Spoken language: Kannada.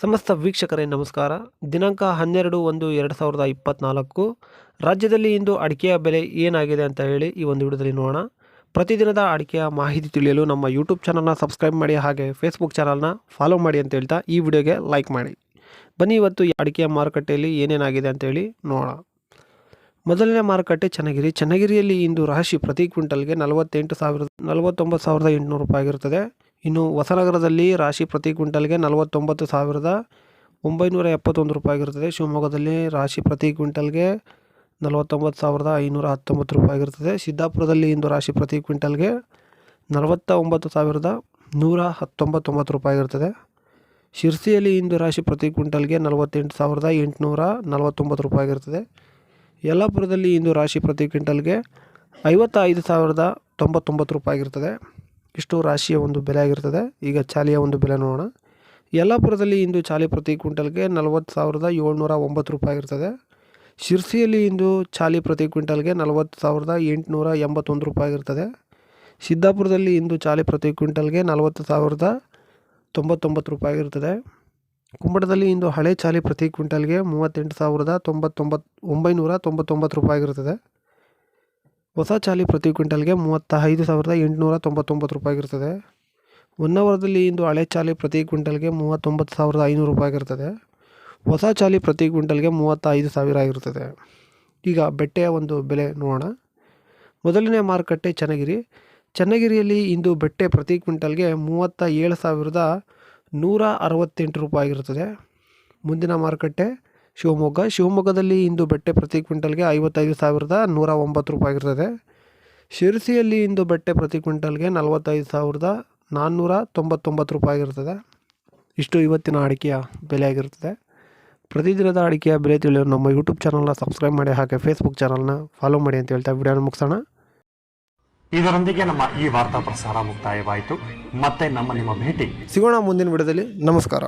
ಸಮಸ್ತ ವೀಕ್ಷಕರೇ, ನಮಸ್ಕಾರ. ದಿನಾಂಕ ಹನ್ನೆರಡು ಒಂದು ಎರಡು ಸಾವಿರದ ಇಪ್ಪತ್ತ್ನಾಲ್ಕು ರಾಜ್ಯದಲ್ಲಿ ಇಂದು ಅಡಿಕೆಯ ಬೆಲೆ ಏನಾಗಿದೆ ಅಂತ ಹೇಳಿ ಈ ಒಂದು ವಿಡಿಯೋದಲ್ಲಿ ನೋಡೋಣ. ಪ್ರತಿದಿನದ ಅಡಿಕೆಯ ಮಾಹಿತಿ ತಿಳಿಯಲು ನಮ್ಮ ಯೂಟ್ಯೂಬ್ ಚಾನಲ್ನ ಸಬ್ಸ್ಕ್ರೈಬ್ ಮಾಡಿ ಹಾಗೆ ಫೇಸ್ಬುಕ್ ಚಾನಲ್ನ ಫಾಲೋ ಮಾಡಿ ಅಂತ ಹೇಳ್ತಾ ಈ ವಿಡಿಯೋಗೆ ಲೈಕ್ ಮಾಡಿ. ಬನ್ನಿ ಇವತ್ತು ಅಡಿಕೆಯ ಮಾರುಕಟ್ಟೆಯಲ್ಲಿ ಏನೇನಾಗಿದೆ ಅಂತೇಳಿ ನೋಡೋಣ. ಮೊದಲನೇ ಮಾರುಕಟ್ಟೆ ಚನ್ನಗಿರಿ. ಚನ್ನಗಿರಿಯಲ್ಲಿ ಇಂದು ರಾಶಿ ಪ್ರತಿ ಕ್ವಿಂಟಲ್ಗೆ ನಲವತ್ತೆಂಟು ಸಾವಿರದ, ನಲವತ್ತೊಂಬತ್ತು ಸಾವಿರದ ಎಂಟುನೂರು ರೂಪಾಯಿ ಆಗಿರುತ್ತದೆ. ಇನ್ನು ಹೊಸನಗರದಲ್ಲಿ ರಾಶಿ ಪ್ರತಿ ಕ್ವಿಂಟಲ್ಗೆ ನಲವತ್ತೊಂಬತ್ತು ಸಾವಿರದ ಒಂಬೈನೂರ ಎಪ್ಪತ್ತೊಂದು ರೂಪಾಯಿ ಆಗಿರುತ್ತದೆ. ಶಿವಮೊಗ್ಗದಲ್ಲಿ ರಾಶಿ ಪ್ರತಿ ಕ್ವಿಂಟಲ್ಗೆ ನಲವತ್ತೊಂಬತ್ತು ಸಾವಿರದ ಐನೂರ ಹತ್ತೊಂಬತ್ತು ರೂಪಾಯಿ ಆಗಿರುತ್ತದೆ. ಸಿದ್ದಾಪುರದಲ್ಲಿ ಇಂದು ರಾಶಿ ಪ್ರತಿ ಕ್ವಿಂಟಲ್ಗೆ ನಲವತ್ತ ಒಂಬತ್ತು ಸಾವಿರದ ನೂರ ಹತ್ತೊಂಬತ್ತೊಂಬತ್ತು ರೂಪಾಯಿ ಆಗಿರುತ್ತದೆ. ಶಿರ್ಸಿಯಲ್ಲಿ ಇಂದು ರಾಶಿ ಪ್ರತಿ ಕ್ವಿಂಟಲ್ಗೆ ನಲವತ್ತೆಂಟು ಸಾವಿರದ ಎಂಟುನೂರ ನಲವತ್ತೊಂಬತ್ತು ರೂಪಾಯಿ ಆಗಿರುತ್ತದೆ. ಯಲ್ಲಾಪುರದಲ್ಲಿ ಇಂದು ರಾಶಿ ಪ್ರತಿ ಕ್ವಿಂಟಲ್ಗೆ ಐವತ್ತ ಐದು ಸಾವಿರದ ತೊಂಬತ್ತೊಂಬತ್ತು ರೂಪಾಯಿ ಆಗಿರ್ತದೆ ಇಷ್ಟು ರಾಶಿಯ ಒಂದು ಬೆಲೆ ಆಗಿರ್ತದೆ. ಈಗ ಚಾಲಿಯ ಒಂದು ಬೆಲೆ ನೋಡೋಣ. ಯಲ್ಲಾಪುರದಲ್ಲಿ ಇಂದು ಚಾಲಿ ಪ್ರತಿ ಕ್ವಿಂಟಲ್ಗೆ ನಲವತ್ತು ಸಾವಿರದ ಏಳ್ನೂರ ಒಂಬತ್ತು ರೂಪಾಯಿ ಇರ್ತದೆ ಶಿರ್ಸಿಯಲ್ಲಿ ಇಂದು ಚಾಲಿ ಪ್ರತಿ ಕ್ವಿಂಟಲ್ಗೆ ನಲವತ್ತು ಸಾವಿರದ ಎಂಟುನೂರ ಎಂಬತ್ತೊಂದು ರೂಪಾಯಿ ಇರ್ತದೆ ಸಿದ್ದಾಪುರದಲ್ಲಿ ಇಂದು ಚಾಲಿ ಪ್ರತಿ ಕ್ವಿಂಟಲ್ಗೆ ನಲವತ್ತು ಸಾವಿರದ ತೊಂಬತ್ತೊಂಬತ್ತು ರೂಪಾಯಿ ಇರ್ತದೆ ಕುಂಬಡದಲ್ಲಿ ಇಂದು ಹಳೆ ಚಾಲಿ ಪ್ರತಿ ಕ್ವಿಂಟಲ್ಗೆ ಮೂವತ್ತೆಂಟು ಸಾವಿರದ ತೊಂಬತ್ತೊಂಬತ್ತು ಒಂಬೈನೂರ ತೊಂಬತ್ತೊಂಬತ್ತು ರೂಪಾಯಿ ಇರ್ತದೆ ಹೊಸ ಚಾಲಿ ಪ್ರತಿ ಕ್ವಿಂಟಲ್ಗೆ ಮೂವತ್ತ ಐದು ಸಾವಿರದ ಎಂಟುನೂರ ತೊಂಬತ್ತೊಂಬತ್ತು ರೂಪಾಯಿ ಇರ್ತದೆ ಹೊನ್ನಾವರದಲ್ಲಿ ಇಂದು ಹಳೆ ಚಾಲಿ ಪ್ರತಿ ಕ್ವಿಂಟಲ್ಗೆ ಮೂವತ್ತೊಂಬತ್ತು ಸಾವಿರದ ಐನೂರು ರೂಪಾಯಿ ಇರ್ತದೆ ಹೊಸ ಚಾಲಿ ಪ್ರತಿ ಕ್ವಿಂಟಲ್ಗೆ ಮೂವತ್ತ ಐದು ಸಾವಿರ ಆಗಿರ್ತದೆ. ಈಗ ಬೆಟ್ಟೆಯ ಒಂದು ಬೆಲೆ ನೋಡೋಣ. ಮೊದಲನೇ ಮಾರುಕಟ್ಟೆ ಚನ್ನಗಿರಿ. ಚನ್ನಗಿರಿಯಲ್ಲಿ ಇಂದು ಬೆಟ್ಟೆ ಪ್ರತಿ ಕ್ವಿಂಟಲ್ಗೆ ಮೂವತ್ತ ಏಳು ಸಾವಿರದ ನೂರ ಅರವತ್ತೆಂಟು ರೂಪಾಯಿ ಆಗಿರುತ್ತದೆ ಮುಂದಿನ ಮಾರುಕಟ್ಟೆ ಶಿವಮೊಗ್ಗ. ಶಿವಮೊಗ್ಗದಲ್ಲಿ ಇಂದು ಬೆಟ್ಟೆ ಪ್ರತಿ ಕ್ವಿಂಟಲ್ಗೆ ಐವತ್ತೈದು ಸಾವಿರದ ನೂರ ಒಂಬತ್ತು ರೂಪಾಯಿ ಇರ್ತದೆ ಶಿರಸಿಯಲ್ಲಿ ಇಂದು ಬೆಟ್ಟೆ ಪ್ರತಿ ಕ್ವಿಂಟಲ್ಗೆ ನಲವತ್ತೈದು ಸಾವಿರದ ನಾನ್ನೂರ ತೊಂಬತ್ತೊಂಬತ್ತು ರೂಪಾಯಿ ಆಗಿರ್ತದೆ ಇಷ್ಟು ಇವತ್ತಿನ ಅಡಿಕೆಯ ಬೆಲೆ ಆಗಿರ್ತದೆ ಪ್ರತಿದಿನದ ಅಡಿಕೆಯ ಬೆಲೆ ತಿಳಿಯಲು ನಮ್ಮ ಯೂಟ್ಯೂಬ್ ಚಾನಲ್ನ ಸಬ್ಸ್ಕ್ರೈಬ್ ಮಾಡಿ ಹಾಗೆ ಫೇಸ್ಬುಕ್ ಚಾನಲ್ನ ಫಾಲೋ ಮಾಡಿ ಅಂತ ಹೇಳ್ತಾ ವಿಡಿಯೋನ ಮುಗಿಸೋಣ. ಇದರೊಂದಿಗೆ ನಮ್ಮ ಈ ವಾರ್ತಾ ಪ್ರಸಾರ ಮುಕ್ತಾಯವಾಯಿತು. ಮತ್ತೆ ನಮ್ಮ ನಿಮ್ಮ ಭೇಟಿ. ಸಿಗೋಣ ಮುಂದಿನ ವಿಡಿಯೋದಲ್ಲಿ. ನಮಸ್ಕಾರ.